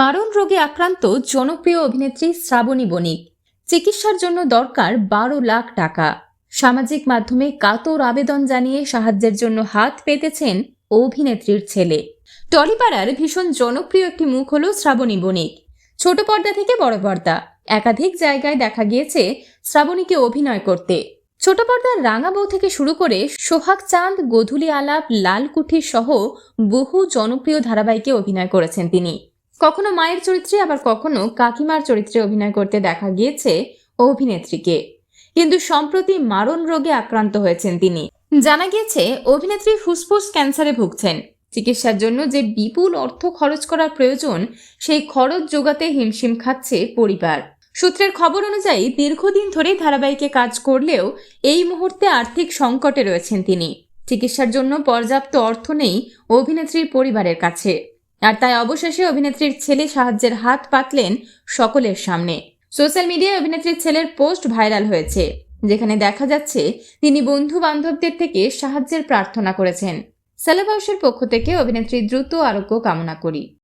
মারণ রোগে আক্রান্ত জনপ্রিয় অভিনেত্রী শ্রাবণী বণিক। চিকিৎসার জন্য দরকার বারো লাখ টাকা। সামাজিক মাধ্যমে কাতর আবেদন জানিয়ে সাহায্যের জন্য হাত পেতেছেন অভিনেত্রীর ছেলে। টলিপাড়ার ভীষণ জনপ্রিয় একটি মুখ হল শ্রাবণী বণিক। ছোট পর্দা থেকে বড় পর্দা। একাধিক জায়গায় দেখা গিয়েছে শ্রাবণীকে অভিনয় করতে। ছোট পর্দার রাঙা বউ থেকে শুরু করে সোহাগ চাঁদ, গধুলি আলাপ, লালকুঠি সহ বহু জনপ্রিয় ধারাবাহিকে অভিনয় করেছেন তিনি। কখনো মায়ের চরিত্রে, আবার কখনো কাকিমার চরিত্রে অভিনয় করতে দেখা গিয়েছে অভিনেত্রীকে। কিন্তু সম্প্রতি মারণ রোগে আক্রান্ত হয়েছেন তিনি। জানা গিয়েছে, অভিনেত্রী ফুসফুস ক্যান্সারে ভুগছেন। চিকিৎসার জন্য যে বিপুল অর্থ খরচ করার প্রয়োজন, সেই খরচ যোগাতে হিমশিম খাচ্ছে পরিবার। সূত্রের খবর অনুযায়ী, দীর্ঘদিন ধরে ধারাবাহিকে কাজ করলেও এই মুহূর্তে আর্থিক সংকটে রয়েছেন তিনি। চিকিৎসার জন্য পর্যাপ্ত অর্থ নেই অভিনেত্রীর পরিবারের কাছে। আর তাই অবশেষে অভিনেত্রীর ছেলে সাহায্যের হাত পাতলেন সকলের সামনে। সোশ্যাল মিডিয়ায় অভিনেত্রীর ছেলের পোস্ট ভাইরাল হয়েছে, যেখানে দেখা যাচ্ছে তিনি বন্ধু বান্ধবদের থেকে সাহায্যের প্রার্থনা করেছেন। সেলেবাউসের পক্ষ থেকে অভিনেত্রী দ্রুত আরোগ্য কামনা করি।